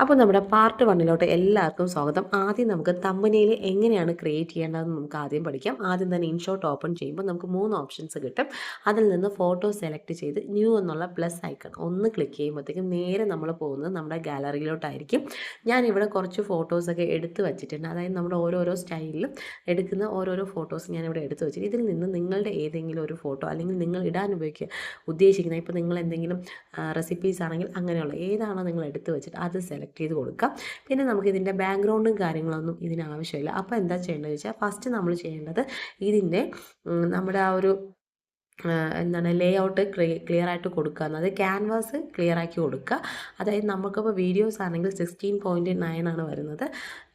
അപ്പോൾ നമ്മുടെ പാർട്ട് വണ്ണിലോട്ട് എല്ലാവർക്കും സ്വാഗതം. ആദ്യം നമുക്ക് തമ്പനിയിൽ എങ്ങനെയാണ് ക്രിയേറ്റ് ചെയ്യേണ്ടതെന്ന് നമുക്ക് ആദ്യം പഠിക്കാം. ആദ്യം തന്നെ ഇൻഷോട്ട് ഓപ്പൺ ചെയ്യുമ്പോൾ നമുക്ക് മൂന്ന് ഓപ്ഷൻസ് കിട്ടും. അതിൽ നിന്ന് ഫോട്ടോ സെലക്ട് ചെയ്ത് ന്യൂ എന്നുള്ള പ്ലസ് ഐക്കൺ ഒന്ന് ക്ലിക്ക് ചെയ്യുമ്പോഴത്തേക്കും നേരെ നമ്മൾ പോകുന്നത് നമ്മുടെ ഗാലറിയിലോട്ടായിരിക്കും ഞാനിവിടെ കുറച്ച് ഫോട്ടോസൊക്കെ എടുത്ത് വെച്ചിട്ടുണ്ട്. അതായത് നമ്മുടെ ഓരോരോ സ്റ്റൈലിലും എടുക്കുന്ന ഓരോരോ ഫോട്ടോസ് ഞാനിവിടെ എടുത്ത് വെച്ചിട്ട് ഇതിൽ നിന്ന് നിങ്ങളുടെ ഏതെങ്കിലും ഒരു ഫോട്ടോ അല്ലെങ്കിൽ നിങ്ങൾ ഇടാൻ ഉപയോഗിക്കുക ഉദ്ദേശിക്കുന്ന ഇപ്പോൾ നിങ്ങൾ എന്തെങ്കിലും റെസിപ്പീസ് ആണെങ്കിൽ അങ്ങനെയുള്ള ഏതാണോ നിങ്ങൾ എടുത്ത് വെച്ചിട്ട് അത് സെലക്ട് ചെയ്ത് കൊടുക്കാം പിന്നെ നമുക്ക് ഇതിന്റെ ബാക്ക്ഗ്രൗണ്ടും കാര്യങ്ങളൊന്നും ഇതിന് ആവശ്യമില്ല. അപ്പോൾ എന്താ ചെയ്യേണ്ടതെന്ന് വെച്ചാൽ ഫസ്റ്റ് നമ്മൾ ചെയ്യേണ്ടത് ഇതിന്റെ നമ്മുടെ ആ ഒരു എന്താണ് ലേ ഔട്ട് ക്ലിയർ ആയിട്ട് കൊടുക്കുക. എന്നത് ക്യാൻവാസ് ക്ലിയർ ആക്കി കൊടുക്കുക. അതായത് നമുക്കിപ്പോൾ വീഡിയോസ് ആണെങ്കിൽ സിക്സ്റ്റീൻ പോയിന്റ് നയൻ ആണ് വരുന്നത്.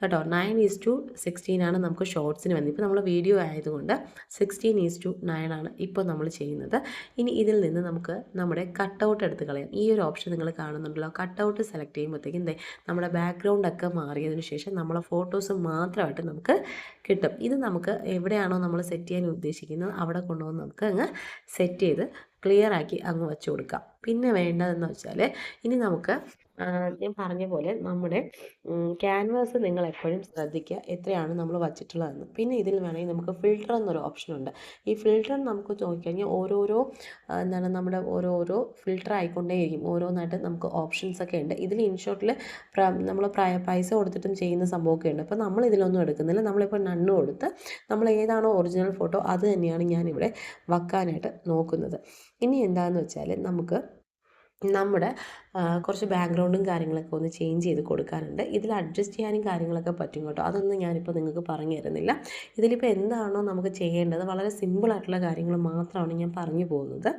കേട്ടോ. നയൻ ഈസ് ടു സിക്സ്റ്റീൻ ആണ് നമുക്ക് ഷോർട്സിന് വന്നത് ഇപ്പോൾ നമ്മൾ വീഡിയോ ആയതുകൊണ്ട് സിക്സ്റ്റീൻ ഈസ് ടു നയൻ ആണ് ഇപ്പോൾ നമ്മൾ ചെയ്യുന്നത്. ഇനി ഇതിൽ നിന്ന് നമുക്ക് നമ്മുടെ കട്ടൗട്ട് എടുത്ത് കളയാം. ഈ ഒരു ഓപ്ഷൻ നിങ്ങൾ കാണുന്നുണ്ടല്ലോ. കട്ടൗട്ട് സെലക്ട് ചെയ്യുമ്പോഴത്തേക്കും എന്തേ നമ്മുടെ ബാക്ക്ഗ്രൗണ്ട് ഒക്കെ മാറിയതിന് ശേഷം നമ്മളെ ഫോട്ടോസ് മാത്രമായിട്ട് നമുക്ക് കിട്ടും. ഇത് നമുക്ക് എവിടെയാണോ നമ്മൾ സെറ്റ് ചെയ്യാൻ ഉദ്ദേശിക്കുന്നത് അവിടെ കൊണ്ടുവന്ന് നമുക്ക് അങ്ങ് സെറ്റ് ചെയ്ത് ക്ലിയർ ആക്കി അങ്ങ് വെച്ച് കൊടുക്കാം. പിന്നെ വേണ്ടതെന്ന് വെച്ചാൽ ഇനി നമുക്ക് ഞാൻ പറഞ്ഞ പോലെ നമ്മുടെ ക്യാൻവാസ് നിങ്ങൾ എപ്പോഴും ശ്രദ്ധിക്കുക. എത്രയാണ് നമ്മൾ വച്ചിട്ടുള്ളതെന്ന്. പിന്നെ ഇതിൽ വേണമെങ്കിൽ നമുക്ക് ഫിൽറ്റർ എന്നൊരു ഓപ്ഷൻ ഉണ്ട്. ഈ ഫിൽറ്റർ നമുക്ക് നോക്കിക്കഴിഞ്ഞാൽ ഓരോരോ എന്താണ് നമ്മുടെ ഓരോരോ ഫിൽട്ടർ ആയിക്കൊണ്ടേയിരിക്കും. ഓരോന്നായിട്ട് നമുക്ക് ഓപ്ഷൻസ് ഒക്കെ ഉണ്ട്. ഇതിൽ ഇൻഷോർട്ടിൽ നമ്മൾ പ്രായ പൈസ കൊടുത്തിട്ടും ചെയ്യുന്ന സംഭവമൊക്കെ ഉണ്ട്. അപ്പോൾ നമ്മൾ ഇതിലൊന്നും എടുക്കുന്നില്ല. നമ്മളിപ്പോൾ നണ്ണ് കൊടുത്ത് നമ്മൾ ഏതാണോ ഒറിജിനൽ ഫോട്ടോ അത് തന്നെയാണ് ഞാനിവിടെ വയ്ക്കാനായിട്ട് നോക്കുന്നത്. ഇനി എന്താണെന്ന് വെച്ചാൽ നമുക്ക് നമ്മുടെ കുറച്ച് ബാക്ക്ഗ്രൗണ്ടും കാര്യങ്ങളൊക്കെ ഒന്ന് ചേഞ്ച് ചെയ്ത് കൊടുക്കാറുണ്ട് ഇതിൽ അഡ്ജസ്റ്റ് ചെയ്യാനും കാര്യങ്ങളൊക്കെ പറ്റും കേട്ടോ. അതൊന്നും ഞാനിപ്പോൾ നിങ്ങൾക്ക് പറഞ്ഞു തരുന്നില്ല. ഇതിലിപ്പോൾ എന്താണോ നമുക്ക് ചെയ്യേണ്ടത് വളരെ സിമ്പിളായിട്ടുള്ള കാര്യങ്ങൾ മാത്രമാണ് ഞാൻ പറഞ്ഞു പോകുന്നത്.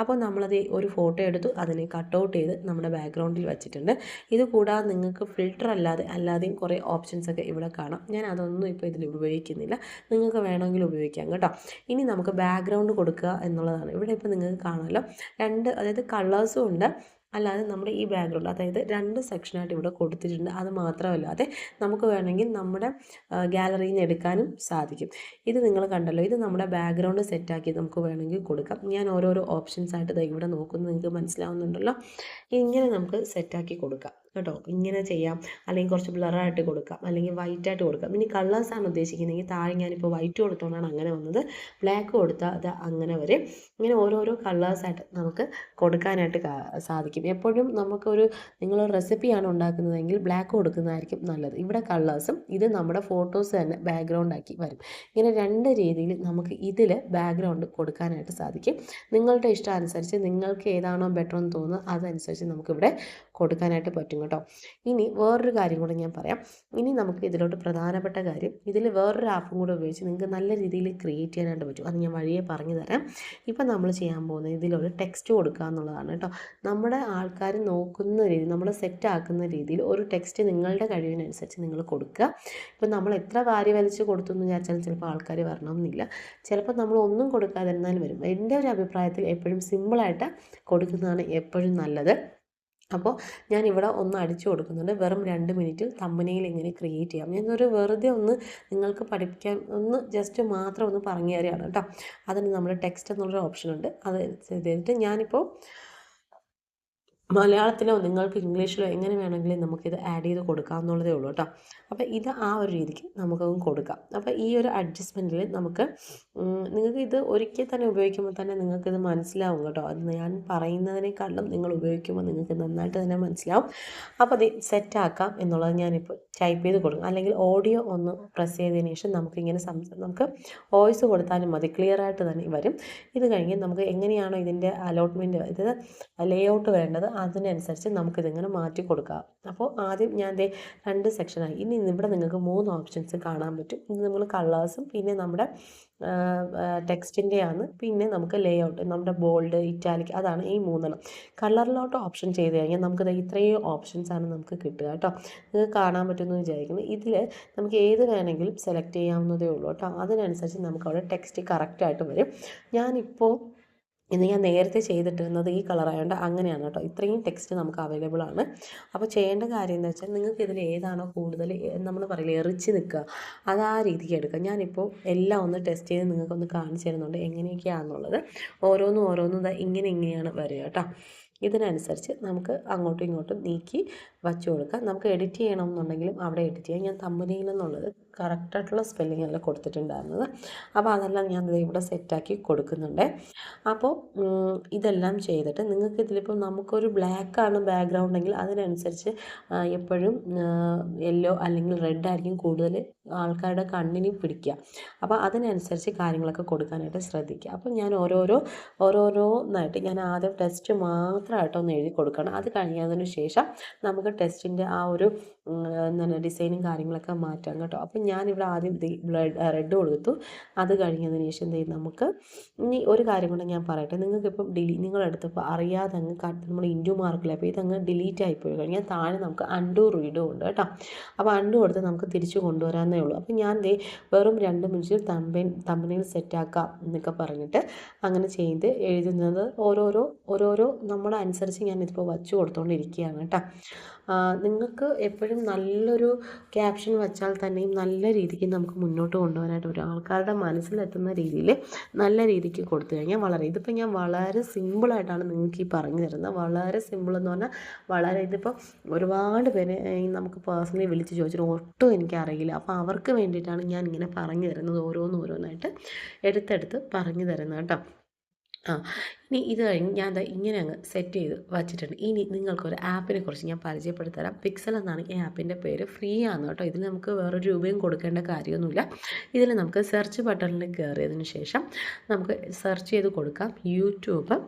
അപ്പോൾ നമ്മളത് ഒരു ഫോട്ടോ എടുത്തു അതിനെ കട്ട് ഔട്ട് ചെയ്ത് നമ്മുടെ ബാക്ക്ഗ്രൗണ്ടിൽ വെച്ചിട്ടുണ്ട്. ഇത് കൂടാതെ നിങ്ങൾക്ക് ഫിൽറ്റർ അല്ലാതെ അല്ലാതെയും കുറേ ഓപ്ഷൻസ് ഒക്കെ ഇവിടെ കാണാം. ഞാൻ അതൊന്നും ഇപ്പോൾ ഇതിൽ ഉപയോഗിക്കുന്നില്ല. നിങ്ങൾക്ക് വേണമെങ്കിൽ ഉപയോഗിക്കാം കേട്ടോ. ഇനി നമുക്ക് ബാക്ക്ഗ്രൗണ്ട് കൊടുക്കുക എന്നുള്ളതാണ്. ഇവിടെ ഇപ്പോൾ നിങ്ങൾക്ക് കാണാമല്ലോ. രണ്ട് അതായത് കളേഴ്സും ഉണ്ട്. അല്ലാതെ നമ്മുടെ ഈ ബാക്ക്ഗ്രൗണ്ട് അതായത് രണ്ട് സെക്ഷനായിട്ട് ഇവിടെ കൊടുത്തിട്ടുണ്ട്. അത് മാത്രമല്ലാതെ നമുക്ക് വേണമെങ്കിൽ നമ്മുടെ ഗാലറിയിൽ നിന്ന് എടുക്കാനും സാധിക്കും. ഇത് നിങ്ങൾ കണ്ടല്ലോ ഇത് നമ്മുടെ ബാക്ക്ഗ്രൗണ്ട് സെറ്റാക്കി നമുക്ക് വേണമെങ്കിൽ കൊടുക്കാം. ഞാൻ ഓരോരോ ഓപ്ഷൻസ് ആയിട്ട് ഇവിടെ നോക്കുന്നത് നിങ്ങൾക്ക് മനസ്സിലാവുന്നുണ്ടല്ലോ. ഇങ്ങനെ നമുക്ക് സെറ്റാക്കി കൊടുക്കാം. കേട്ടോ ഇങ്ങനെ ചെയ്യാം. അല്ലെങ്കിൽ കുറച്ച് ബ്ലറായിട്ട് കൊടുക്കാം. അല്ലെങ്കിൽ വൈറ്റ് ആയിട്ട് കൊടുക്കാം. ഇനി കളേഴ്സാണ് ഉദ്ദേശിക്കുന്നതെങ്കിൽ താഴെ ഞാനിപ്പോൾ വൈറ്റ് കൊടുത്തോണ്ടാണ് അങ്ങനെ വന്നത്. ബ്ലാക്ക് കൊടുത്താൽ അത് അങ്ങനെ വരും. ഇങ്ങനെ ഓരോരോ കളേഴ്സായിട്ട് നമുക്ക് കൊടുക്കാനായിട്ട് സാധിക്കും. എപ്പോഴും നമുക്കൊരു നിങ്ങൾ റെസിപ്പിയാണ് ഉണ്ടാക്കുന്നതെങ്കിൽ ബ്ലാക്ക് കൊടുക്കുന്നതായിരിക്കും നല്ലത്. ഇവിടെ കളേഴ്സും ഇത് നമ്മുടെ ഫോട്ടോസ് തന്നെ ബാക്ക്ഗ്രൗണ്ട് ആക്കി വരും. ഇങ്ങനെ രണ്ട് രീതിയിൽ നമുക്ക് ഇതിൽ ബാക്ക്ഗ്രൗണ്ട് കൊടുക്കാനായിട്ട് സാധിക്കും. നിങ്ങളുടെ ഇഷ്ടം അനുസരിച്ച് നിങ്ങൾക്ക് ഏതാണോ ബെറ്റർ എന്ന് തോന്നുന്നത് അതനുസരിച്ച് നമുക്കിവിടെ കൊടുക്കാനായിട്ട് പറ്റും കേട്ടോ. ഇനി വേറൊരു കാര്യം കൂടെ ഞാൻ പറയാം. ഇനി നമുക്ക് ഇതിലോട്ട് പ്രധാനപ്പെട്ട കാര്യം ഇതിൽ വേറൊരു ആപ്പും കൂടെ ഉപയോഗിച്ച് നിങ്ങൾക്ക് നല്ല രീതിയിൽ ക്രിയേറ്റ് ചെയ്യാനായിട്ട് പറ്റും. അത് ഞാൻ വഴിയെ പറഞ്ഞു തരാം. ഇപ്പം നമ്മൾ ചെയ്യാൻ പോകുന്നത് ഇതിലൊരു ടെക്സ്റ്റ് കൊടുക്കുക എന്നുള്ളതാണ് കേട്ടോ. നമ്മുടെ ആൾക്കാർ നോക്കുന്ന രീതി നമ്മൾ സെറ്റ് ആക്കുന്ന രീതിയിൽ ഒരു ടെക്സ്റ്റ് നിങ്ങളുടെ കഴിവിനനുസരിച്ച് നിങ്ങൾ കൊടുക്കുക. ഇപ്പം നമ്മൾ എത്ര വാരി വലിച്ച് കൊടുത്തു എന്ന് വിചാരിച്ചാൽ ചിലപ്പോൾ ആൾക്കാർ വരണമെന്നില്ല. ചിലപ്പോൾ നമ്മൾ ഒന്നും കൊടുക്കാതിരുന്നാലും വരും. എന്റെ ഒരു അഭിപ്രായത്തിൽ എപ്പോഴും സിമ്പിളായിട്ട് കൊടുക്കുന്നതാണ് എപ്പോഴും നല്ലത്. അപ്പോൾ ഞാൻ ഇവിടെ ഒന്ന് അടിച്ചു കൊടുക്കുന്നുണ്ട്. വെറും രണ്ട് മിനിറ്റിൽ തമ്മനയിൽ എങ്ങനെ ക്രിയേറ്റ് ചെയ്യാം. ഞാനൊരു വെറുതെ ഒന്ന് നിങ്ങൾക്ക് പഠിപ്പിക്കാൻ ഒന്ന് ജസ്റ്റ് മാത്രം ഒന്ന് പറഞ്ഞു തരികയാണ് കേട്ടോ. അതിന് നമ്മൾ ടെക്സ്റ്റ് എന്നുള്ളൊരു ഓപ്ഷൻ ഉണ്ട്. അത് ചെയ്തിട്ട് ഞാനിപ്പോൾ മലയാളത്തിലോ നിങ്ങൾക്ക് ഇംഗ്ലീഷിലോ എങ്ങനെ വേണമെങ്കിലും നമുക്കിത് ആഡ് ചെയ്ത് കൊടുക്കാം എന്നുള്ളതേ ഉള്ളൂ കേട്ടോ. അപ്പോൾ ഇത് ആ ഒരു രീതിക്ക് നമുക്കതും കൊടുക്കാം. അപ്പോൾ ഈ ഒരു അഡ്ജസ്റ്റ്മെന്റിൽ നമുക്ക് നിങ്ങൾക്ക് ഇത് ഒരിക്കൽ തന്നെ ഉപയോഗിക്കുമ്പോൾ തന്നെ നിങ്ങൾക്കിത് മനസ്സിലാവും കേട്ടോ. അത് ഞാൻ പറയുന്നതിനേക്കാളും നിങ്ങൾ ഉപയോഗിക്കുമ്പോൾ നിങ്ങൾക്ക് നന്നായിട്ട് തന്നെ മനസ്സിലാവും. അപ്പോൾ അത് സെറ്റാക്കാം എന്നുള്ളത് ഞാനിപ്പോൾ ടൈപ്പ് ചെയ്ത് കൊടുക്കും. അല്ലെങ്കിൽ ഓഡിയോ ഒന്ന് പ്രസ് ചെയ്തതിന് ശേഷം നമുക്കിങ്ങനെ സംസാ നമുക്ക് വോയിസ് കൊടുത്താലും മതി. ക്ലിയർ ആയിട്ട് തന്നെ വരും. ഇത് കഴിഞ്ഞ് നമുക്ക് എങ്ങനെയാണോ ഇതിന്റെ അലോട്ട്മെന്റ് ഇത് ലേ ഔട്ട് വേണ്ടത് അതിനനുസരിച്ച് നമുക്കിതിങ്ങനെ മാറ്റി കൊടുക്കാം. അപ്പോൾ ആദ്യം ഞാൻ ദേ രണ്ട് സെക്ഷനായി ഇനി ഇവിടെ നിങ്ങൾക്ക് മൂന്ന് ഓപ്ഷൻസ് കാണാൻ പറ്റും. ഇത് നമ്മൾ കളേഴ്സും പിന്നെ നമ്മുടെ ടെക്സ്റ്റിന്റെയാണ് പിന്നെ നമുക്ക് ലേ ഔട്ട് നമ്മുടെ ബോൾഡ് ഇറ്റാലിക് അതാണ് ഈ മൂന്നെണ്ണം. കളറിലോട്ട് ഓപ്ഷൻ ചെയ്ത് കഴിഞ്ഞാൽ നമുക്ക് ദേ ഇത്രയും ഓപ്ഷൻസ് ആണ് നമുക്ക് കിട്ടുക കേട്ടോ. നിങ്ങൾക്ക് കാണാൻ പറ്റുമെന്ന് വിചാരിക്കുന്നു. ഇതിൽ നമുക്ക് ഏത് വേണമെങ്കിലും സെലക്ട് ചെയ്യാവുന്നതേ ഉള്ളൂ കേട്ടോ. അതിനനുസരിച്ച് നമുക്ക് അവിടെ ടെക്സ്റ്റ് കറക്റ്റായിട്ട് വരും. ഞാനിപ്പോൾ ഇത് ഞാൻ നേരത്തെ ചെയ്തിട്ടിരുന്നത് ഈ കളറായതുകൊണ്ട് അങ്ങനെയാണ് കേട്ടോ. ഇത്രയും ടെക്സ്റ്റ് നമുക്ക് അവൈലബിൾ ആണ്. അപ്പോൾ ചെയ്യേണ്ട കാര്യം എന്ന് വെച്ചാൽ നിങ്ങൾക്ക് ഇതിൽ ഏതാണോ കൂടുതൽ നമ്മൾ പറയില്ലേ എറിച്ച് നിൽക്കുക. അത് ആ രീതിക്ക് എടുക്കുക. ഞാനിപ്പോൾ എല്ലാം ഒന്ന് ടെസ്റ്റ് ചെയ്ത് നിങ്ങൾക്കൊന്ന് കാണിച്ചു തരുന്നുണ്ട് എങ്ങനെയൊക്കെയാണെന്നുള്ളത് ഓരോന്നും ഓരോന്നും ഇങ്ങനെ ഇങ്ങനെയാണ് വരിക കേട്ടോ. ഇതിനനുസരിച്ച് നമുക്ക് അങ്ങോട്ടും ഇങ്ങോട്ടും നീക്കി വച്ചു കൊടുക്കാം. നമുക്ക് എഡിറ്റ് ചെയ്യണമെന്നുണ്ടെങ്കിലും അവിടെ എഡിറ്റ് ചെയ്യാം. ഞാൻ തമ്പനിയിൽ എന്നുള്ളത് കറക്റ്റായിട്ടുള്ള സ്പെല്ലിംഗ് അല്ല കൊടുത്തിട്ടുണ്ടായിരുന്നത്. അപ്പോൾ അതെല്ലാം ഞാൻ ഇവിടെ സെറ്റാക്കി കൊടുക്കുന്നുണ്ട്. അപ്പോൾ ഇതെല്ലാം ചെയ്തിട്ട് നിങ്ങൾക്ക് ഇതിലിപ്പോൾ നമുക്കൊരു ബ്ലാക്കാണ് ബാക്ക്ഗ്രൗണ്ട് എങ്കിൽ അതിനനുസരിച്ച് എപ്പോഴും യെല്ലോ അല്ലെങ്കിൽ റെഡ് ആയിരിക്കും കൂടുതൽ ആൾക്കാരുടെ കണ്ണിന് പിടിക്കുക. അപ്പോൾ അതിനനുസരിച്ച് കാര്യങ്ങളൊക്കെ കൊടുക്കാനായിട്ട് ശ്രദ്ധിക്കുക. അപ്പോൾ ഞാൻ ഓരോരോ ഓരോരോന്നായിട്ട് ഞാൻ ആദ്യം ടെസ്റ്റ് മാത്രമായിട്ട് ഒന്ന് എഴുതി കൊടുക്കണം. അത് കഴിഞ്ഞതിന് ശേഷം നമുക്ക് ടെസ്റ്റിന്റെ ആ ഒരു എന്താണ് ഡിസൈനും കാര്യങ്ങളൊക്കെ മാറ്റാം കേട്ടോ. അപ്പം ഞാനിവിടെ ആദ്യം ബ്ലഡ് റെഡ് കൊടുത്തു അത് കഴിഞ്ഞതിന് ശേഷം എന്ത് നമുക്ക് ഇനി ഒരു കാര്യം കൂടെ ഞാൻ പറയട്ടെ. നിങ്ങൾക്കിപ്പം ഡിലീ നിങ്ങളെടുത്തപ്പോൾ അറിയാതെ അങ്ങ് നമ്മൾ ഇൻഡു മാർക്കില്ല അപ്പോൾ ഇതങ്ങ് ഡിലീറ്റ് ആയിപ്പോയി കഴിഞ്ഞാൽ താഴെ നമുക്ക് അണ്ടു റീഡും ഉണ്ട് കേട്ടോ. അപ്പോൾ അണ്ടു കൊടുത്ത് നമുക്ക് തിരിച്ചു കൊണ്ടുവരാമെന്നേ ഉള്ളൂ. അപ്പോൾ ഞാൻ ദേ വെറും രണ്ട് മിനിറ്റിൽ തമ്പൻ തമ്പനയിൽ സെറ്റാക്കാം എന്നൊക്കെ പറഞ്ഞിട്ട് അങ്ങനെ ചെയ്ത് എഴുതുന്നത് ഓരോരോ ഓരോരോ നമ്മുടെ അനുസരിച്ച് ഞാൻ ഇതിപ്പോൾ വച്ചു കൊടുത്തുകൊണ്ടിരിക്കുകയാണ് കേട്ടോ. നിങ്ങൾക്ക് എപ്പോഴും നല്ലൊരു ക്യാപ്ഷൻ വച്ചാൽ തന്നെയും നല്ല രീതിക്ക് നമുക്ക് മുന്നോട്ട് കൊണ്ടുപോകാനായിട്ട് പറ്റും. ആൾക്കാരുടെ മനസ്സിലെത്തുന്ന രീതിയിൽ നല്ല രീതിക്ക് കൊടുത്തു കഴിഞ്ഞാൽ വളരെ ഇതിപ്പോൾ ഞാൻ വളരെ സിമ്പിളായിട്ടാണ് നിങ്ങൾക്ക് ഈ പറഞ്ഞു തരുന്നത്. വളരെ സിമ്പിൾ എന്ന് പറഞ്ഞാൽ വളരെ ഇതിപ്പോൾ ഒരുപാട് പേര് നമുക്ക് പേഴ്സണലി വിളിച്ച് ചോദിച്ചിട്ട് ഒട്ടും എനിക്കറിയില്ല അപ്പോൾ അവർക്ക് വേണ്ടിയിട്ടാണ് ഞാൻ ഇങ്ങനെ പറഞ്ഞു തരുന്നത് ഓരോന്നോരോന്നായിട്ട് എടുത്തെടുത്ത് പറഞ്ഞു തരുന്നത് കേട്ടോ. ആ ഇനി ഇത് കഴിഞ്ഞ് ഞാൻ ഇങ്ങനെ അങ്ങ് സെറ്റ് ചെയ്ത് വച്ചിട്ടുണ്ട്. ഇനി നിങ്ങൾക്കൊരു ആപ്പിനെ കുറിച്ച് ഞാൻ പരിചയപ്പെടുത്തരാം. പിക്സൽ എന്നാണ് ഈ ആപ്പിന്റെ പേര്. ഫ്രീ ആണ് കേട്ടോ. ഇതിൽ നമുക്ക് വേറെ രൂപയും കൊടുക്കേണ്ട കാര്യമൊന്നുമില്ല. ഇതിൽ നമുക്ക് സെർച്ച് ബട്ടണിൽ കയറിയതിന് ശേഷം നമുക്ക് സെർച്ച് ചെയ്ത് കൊടുക്കാം. യൂട്യൂബ്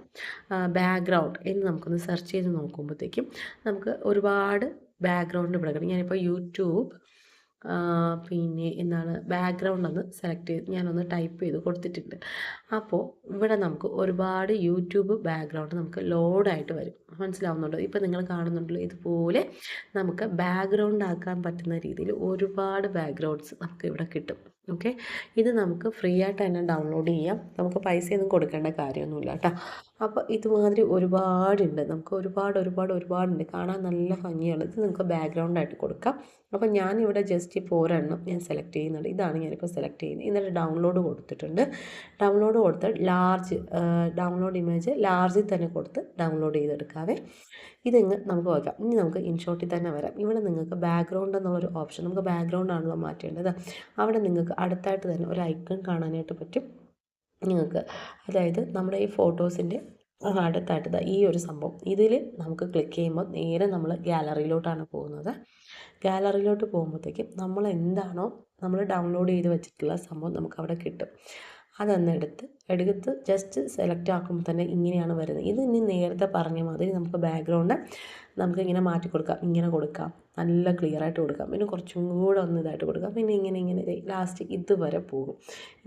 ബാക്ക്ഗ്രൗണ്ട് എന്ന് നമുക്കൊന്ന് സെർച്ച് ചെയ്ത് നോക്കുമ്പോഴത്തേക്കും നമുക്ക് ഒരുപാട് ബാക്ക്ഗ്രൗണ്ട് ഇവിടെ കിട്ടും. ഞാനിപ്പോൾ യൂട്യൂബ് പിന്നെ എന്താണ് ബാക്ക്ഗ്രൗണ്ട് ഒന്ന് സെലക്ട് ചെയ്ത് ഞാനൊന്ന് ടൈപ്പ് ചെയ്ത് കൊടുത്തിട്ടുണ്ട്. അപ്പോൾ ഇവിടെ നമുക്ക് ഒരുപാട് യൂട്യൂബ് ബാക്ക്ഗ്രൗണ്ട് നമുക്ക് ലോഡായിട്ട് വരും. മനസ്സിലാവുന്നുണ്ടോ? ഇപ്പോൾ നിങ്ങൾ കാണുന്നുണ്ടല്ലോ ഇതുപോലെ നമുക്ക് ബാക്ക്ഗ്രൗണ്ട് ആക്കാൻ പറ്റുന്ന രീതിയിൽ ഒരുപാട് ബാക്ക്ഗ്രൗണ്ട്സ് നമുക്ക് ഇവിടെ കിട്ടും. ഓക്കെ ഇത് നമുക്ക് ഫ്രീ ആയിട്ട് തന്നെ ഡൗൺലോഡ് ചെയ്യാം. നമുക്ക് പൈസയൊന്നും കൊടുക്കേണ്ട കാര്യമൊന്നുമില്ല കേട്ടോ. അപ്പോൾ ഇതുമാതിരി ഒരുപാടുണ്ട്. നമുക്ക് ഒരുപാട് ഒരുപാട് ഒരുപാടുണ്ട്. കാണാൻ നല്ല ഭംഗിയാണ്. ഇത് നമുക്ക് ബാക്ക്ഗ്രൗണ്ടായിട്ട് കൊടുക്കാം. അപ്പോൾ ഞാനിവിടെ ജസ്റ്റ് ഇപ്പോൾ ഒരെണ്ണം ഞാൻ സെലക്ട് ചെയ്യുന്നുണ്ട്. ഇതാണ് ഞാനിപ്പോൾ സെലക്ട് ചെയ്യുന്നത്. എന്നിട്ട് ഡൗൺലോഡ് കൊടുത്തിട്ടുണ്ട്. ഡൗൺലോഡ് കൊടുത്ത് ലാർജ് ഡൗൺലോഡ് ഇമേജ് ലാർജിൽ തന്നെ കൊടുത്ത് ഡൗൺലോഡ് ചെയ്തെടുക്കാവേ. ഇതിങ്ങ് നമുക്ക് വയ്ക്കാം ഇനി നമുക്ക് ഇൻഷോട്ടിൽ തന്നെ വരാം. ഇവിടെ നിങ്ങൾക്ക് ബാക്ക്ഗ്രൗണ്ട് എന്നുള്ളൊരു ഓപ്ഷൻ നമുക്ക് ബാക്ക്ഗ്രൗണ്ടാണല്ലോ മാറ്റേണ്ടത്. അവിടെ നിങ്ങൾക്ക് അടുത്തായിട്ട് തന്നെ ഒരു ഐക്കൺ കാണാനായിട്ട് പറ്റും നിങ്ങൾക്ക്. അതായത് നമ്മുടെ ഈ ഫോട്ടോസിന്റെ അടുത്തായിട്ട് ഈ ഒരു സംഭവം. ഇതിൽ നമുക്ക് ക്ലിക്ക് ചെയ്യുമ്പോൾ നേരെ നമ്മൾ ഗ്യാലറിയിലോട്ടാണ് പോകുന്നത്. ഗാലറിയിലോട്ട് പോകുമ്പോഴത്തേക്കും നമ്മൾ എന്താണോ നമ്മൾ ഡൗൺലോഡ് ചെയ്ത് വെച്ചിട്ടുള്ള സംഭവം നമുക്ക് അവിടെ കിട്ടും. അതൊന്ന് എടുത്ത് എടുത്ത് ജസ്റ്റ് സെലക്ട് ആക്കുമ്പോൾ തന്നെ ഇങ്ങനെയാണ് വരുന്നത്. ഇത് ഇനി നേരത്തെ പറഞ്ഞ മാതിരി നമുക്ക് ബാക്ക്ഗ്രൗണ്ട് നമുക്ക് ഇങ്ങനെ മാറ്റി കൊടുക്കാം ഇങ്ങനെ കൊടുക്കാം. നല്ല ക്ലിയർ ആയിട്ട് കൊടുക്കാം. പിന്നെ കുറച്ചും കൂടെ ഒന്ന് ഇതായിട്ട് കൊടുക്കാം. പിന്നെ ഇങ്ങനെ ഇങ്ങനെ ലാസ്റ്റ് ഇതുവരെ പോകും.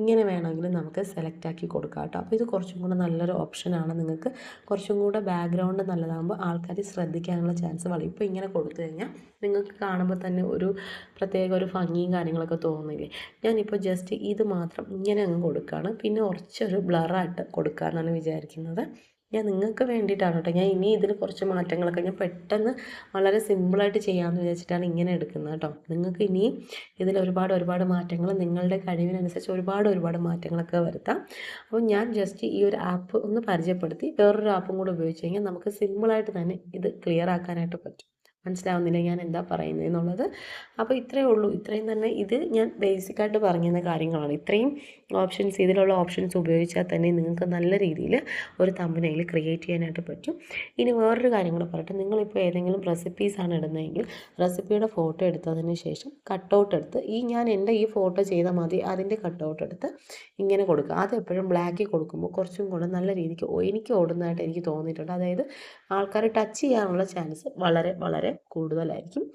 ഇങ്ങനെ വേണമെങ്കിൽ നമുക്ക് സെലക്ട് ആക്കി കൊടുക്കാം കേട്ടോ. അപ്പോൾ ഇത് കുറച്ചും കൂടെ നല്ലൊരു ഓപ്ഷനാണ് നിങ്ങൾക്ക്. കുറച്ചും കൂടെ ബാക്ക്ഗ്രൗണ്ട് നല്ലതാകുമ്പോൾ ആൾക്കാർ ശ്രദ്ധിക്കാനുള്ള ചാൻസ് വളരെ ഇപ്പോൾ ഇങ്ങനെ കൊടുത്തു കഴിഞ്ഞാൽ നിങ്ങൾക്ക് കാണുമ്പോൾ തന്നെ ഒരു പ്രത്യേക ഒരു ഭംഗിയും കാര്യങ്ങളൊക്കെ തോന്നുന്നില്ലേ? ഞാനിപ്പോൾ ജസ്റ്റ് ഇത് മാത്രം ഇങ്ങനെ അങ്ങ് കൊടുക്കുകയാണ്. പിന്നെ കുറച്ചൊരു ബ്ലറായിട്ട് കൊടുക്കാമെന്നാണ് വിചാരിക്കുന്നത്. ഞാൻ നിങ്ങൾക്ക് വേണ്ടിയിട്ടാണ് കേട്ടോ. ഞാൻ ഇനി ഇതിൽ കുറച്ച് മാറ്റങ്ങളൊക്കെ ഞാൻ പെട്ടെന്ന് വളരെ സിമ്പിളായിട്ട് ചെയ്യാമെന്ന് വിചാരിച്ചിട്ടാണ് ഇങ്ങനെ എടുക്കുന്നത് കേട്ടോ. നിങ്ങൾക്ക് ഇനി ഇതിൽ ഒരുപാട് ഒരുപാട് മാറ്റങ്ങൾ നിങ്ങളുടെ കഴിവിനനുസരിച്ച് ഒരുപാട് ഒരുപാട് മാറ്റങ്ങളൊക്കെ വരുത്താം. അപ്പോൾ ഞാൻ ജസ്റ്റ് ഈ ഒരു ആപ്പ് ഒന്ന് പരിചയപ്പെടുത്തി. വേറൊരു ആപ്പും കൂടെ ഉപയോഗിച്ച് കഴിഞ്ഞാൽ നമുക്ക് സിമ്പിളായിട്ട് തന്നെ ഇത് ക്ലിയർ ആക്കാനായിട്ട് പറ്റും. മനസ്സിലാവുന്നില്ല ഞാൻ എന്താ പറയുന്നത് എന്നുള്ളത്. അപ്പോൾ ഇത്രയേ ഉള്ളൂ. ഇത്രയും തന്നെ ഇത് ഞാൻ ബേസിക്കായിട്ട് പറഞ്ഞിരുന്ന കാര്യങ്ങളാണ്. ഇത്രയും ഓപ്ഷൻസ് ഇതിലുള്ള ഓപ്ഷൻസ് ഉപയോഗിച്ചാൽ തന്നെ നിങ്ങൾക്ക് നല്ല രീതിയിൽ ഒരു തമ്പനയിൽ ക്രിയേറ്റ് ചെയ്യാനായിട്ട് പറ്റും. ഇനി വേറൊരു കാര്യം കൂടെ പറയട്ടെ. നിങ്ങളിപ്പോൾ ഏതെങ്കിലും റെസിപ്പീസാണ് ഇടുന്നതെങ്കിൽ റെസിപ്പിയുടെ ഫോട്ടോ എടുത്തതിന് ശേഷം കട്ടൗട്ട് എടുത്ത് ഈ ഞാൻ എന്റെ ഈ ഫോട്ടോ ചെയ്താൽ മതി. അതിന്റെ കട്ടൗട്ട് എടുത്ത് ഇങ്ങനെ കൊടുക്കുക. അത് എപ്പോഴും ബ്ലാക്കിൽ കൊടുക്കുമ്പോൾ കുറച്ചും കൂടെ നല്ല രീതിക്ക് എനിക്ക് ഓടുന്നതായിട്ട് എനിക്ക് തോന്നിയിട്ടുണ്ട്. അതായത് ആൾക്കാർ ടച്ച് ചെയ്യാനുള്ള ചാൻസ് വളരെ വളരെ കൂടുതലായിരിക്കും.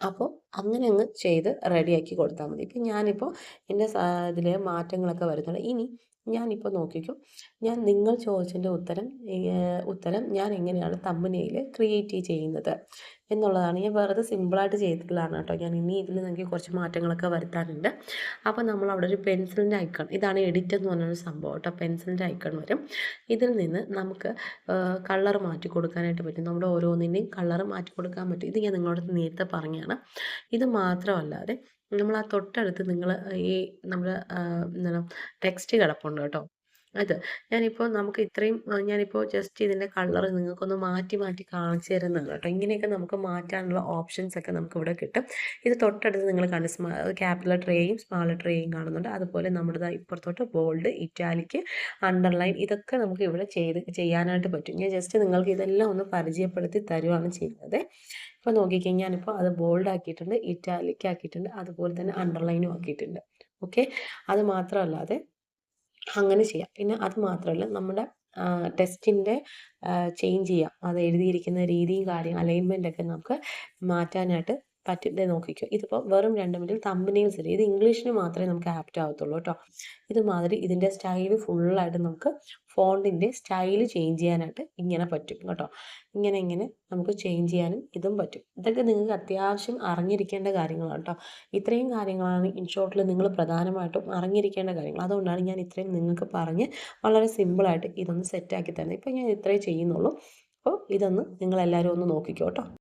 അപ്പോൾ അങ്ങനെ അങ്ങ് ചെയ്ത് റെഡിയാക്കി കൊടുത്താൽ മതി. ഇപ്പം ഞാനിപ്പോൾ എന്റെ ഇതിൽ മാറ്റങ്ങളൊക്കെ വരുന്നുണ്ട്. ഇനി ഞാനിപ്പോൾ നോക്കിക്കും ഞാൻ നിങ്ങൾ ചോദിച്ചതിന്റെ ഉത്തരം ഉത്തരം ഞാൻ എങ്ങനെയാണ് തമ്പനയിൽ ക്രിയേറ്റ് ചെയ്യുന്നത്? എന്നുള്ളതാണ്. ഞാൻ വെറുതെ സിമ്പിളായിട്ട് ചെയ്തിട്ടുള്ളതാണ് കേട്ടോ. ഞാൻ ഇനി ഇതിൽ നിങ്ങൾക്ക് കുറച്ച് മാറ്റങ്ങളൊക്കെ വരുത്താനുണ്ട്. അപ്പോൾ നമ്മൾ അവിടെ ഒരു പെൻസിലിന്റെ ഐക്കൺ ഇതാണ് എഡിറ്റ് എന്ന് പറഞ്ഞൊരു സംഭവം കേട്ടോ. പെൻസിലിന്റെ ഐക്കൺ വരും. ഇതിൽ നിന്ന് നമുക്ക് കളർ മാറ്റി കൊടുക്കാനായിട്ട് പറ്റും. നമ്മുടെ ഓരോന്നിന്റെയും കളർ മാറ്റി കൊടുക്കാൻ പറ്റും. ഇത് ഞാൻ നിങ്ങളോട് നേരത്തെ പറഞ്ഞാണ് ഇത് മാത്രമല്ലാതെ നമ്മൾ ആ തൊട്ടടുത്ത് നിങ്ങൾ ഈ നമ്മുടെ എന്താണ് ടെക്സ്റ്റ് കിടപ്പുണ്ട് കേട്ടോ. അത്. ഞാനിപ്പോൾ നമുക്ക് ഇത്രയും ഞാനിപ്പോൾ ജസ്റ്റ് ഇതിന്റെ കളർ നിങ്ങൾക്കൊന്ന് മാറ്റി മാറ്റി കാണിച്ചു തരുന്നതാണ് കേട്ടോ. ഇങ്ങനെയൊക്കെ നമുക്ക് മാറ്റാനുള്ള ഓപ്ഷൻസ് ഒക്കെ നമുക്ക് ഇവിടെ കിട്ടും. ഇത് തൊട്ടടുത്ത് നിങ്ങൾ കണ്ട് സ്മാ ക്യാപിറ്റൽ ട്രേയും സ്മാൾ ട്രേയും കാണുന്നുണ്ട്. അതുപോലെ നമ്മുടെ ഇപ്പുറത്തോട്ട് ബോൾഡ് ഇറ്റാലിക്ക് അണ്ടർലൈൻ ഇതൊക്കെ നമുക്ക് ഇവിടെ ചെയ്ത് ചെയ്യാനായിട്ട് പറ്റും. ഞാൻ ജസ്റ്റ് നിങ്ങൾക്ക് ഇതെല്ലാം ഒന്ന് പരിചയപ്പെടുത്തി തരുവാണ് ചെയ്യുന്നത്. ഇപ്പോൾ നോക്കിക്കഴിഞ്ഞാൽ ഞാനിപ്പോൾ അത് ബോൾഡ് ആക്കിയിട്ടുണ്ട് ഇറ്റാലിക്ക് ആക്കിയിട്ടുണ്ട് അതുപോലെ തന്നെ അണ്ടർലൈനും ആക്കിയിട്ടുണ്ട്. ഓക്കെ അത് മാത്രമല്ലാതെ അങ്ങനെ ചെയ്യാം. പിന്നെ അത് മാത്രമല്ല നമ്മുടെ ടെസ്റ്റിന്റെ ചേഞ്ച് ചെയ്യാം. അത് എഴുതിയിരിക്കുന്ന രീതിയും കാര്യം അലൈൻമെന്റൊക്കെ നമുക്ക് മാറ്റാനായിട്ട് പറ്റുന്നത് നോക്കിക്കോ. ഇതിപ്പോൾ വെറും രണ്ട് മിനിറ്റ് തമ്പനെയിൽസ് ഇല്ല ഇത് ഇംഗ്ലീഷിന് മാത്രമേ നമുക്ക് ആപ്റ്റ് ആവത്തുള്ളൂ കേട്ടോ. ഇതുമാതിരി ഇതിന്റെ സ്റ്റൈൽ ഫുള്ളായിട്ട് നമുക്ക് ഫോണ്ടിന്റെ സ്റ്റൈൽ ചേഞ്ച് ചെയ്യാനായിട്ട് ഇങ്ങനെ പറ്റും കേട്ടോ. ഇങ്ങനെ ഇങ്ങനെ നമുക്ക് ചേഞ്ച് ചെയ്യാനും ഇതും പറ്റും. ഇതൊക്കെ നിങ്ങൾക്ക് അത്യാവശ്യം അറിഞ്ഞിരിക്കേണ്ട കാര്യങ്ങളാണ് കേട്ടോ. ഇത്രയും കാര്യങ്ങളാണ് ഇൻഷോട്ടിൽ നിങ്ങൾ പ്രധാനമായിട്ടും അറിഞ്ഞിരിക്കേണ്ട കാര്യങ്ങൾ. അതുകൊണ്ടാണ് ഞാൻ ഇത്രയും നിങ്ങൾക്ക് പറഞ്ഞ് വളരെ സിമ്പിളായിട്ട് ഇതൊന്ന് സെറ്റാക്കി തരുന്നത്. ഇപ്പോൾ ഞാൻ ഇത്രേ ചെയ്യുന്നുള്ളൂ. അപ്പോൾ ഇതൊന്ന് നിങ്ങളെല്ലാവരും ഒന്ന് നോക്കിക്കോ കേട്ടോ.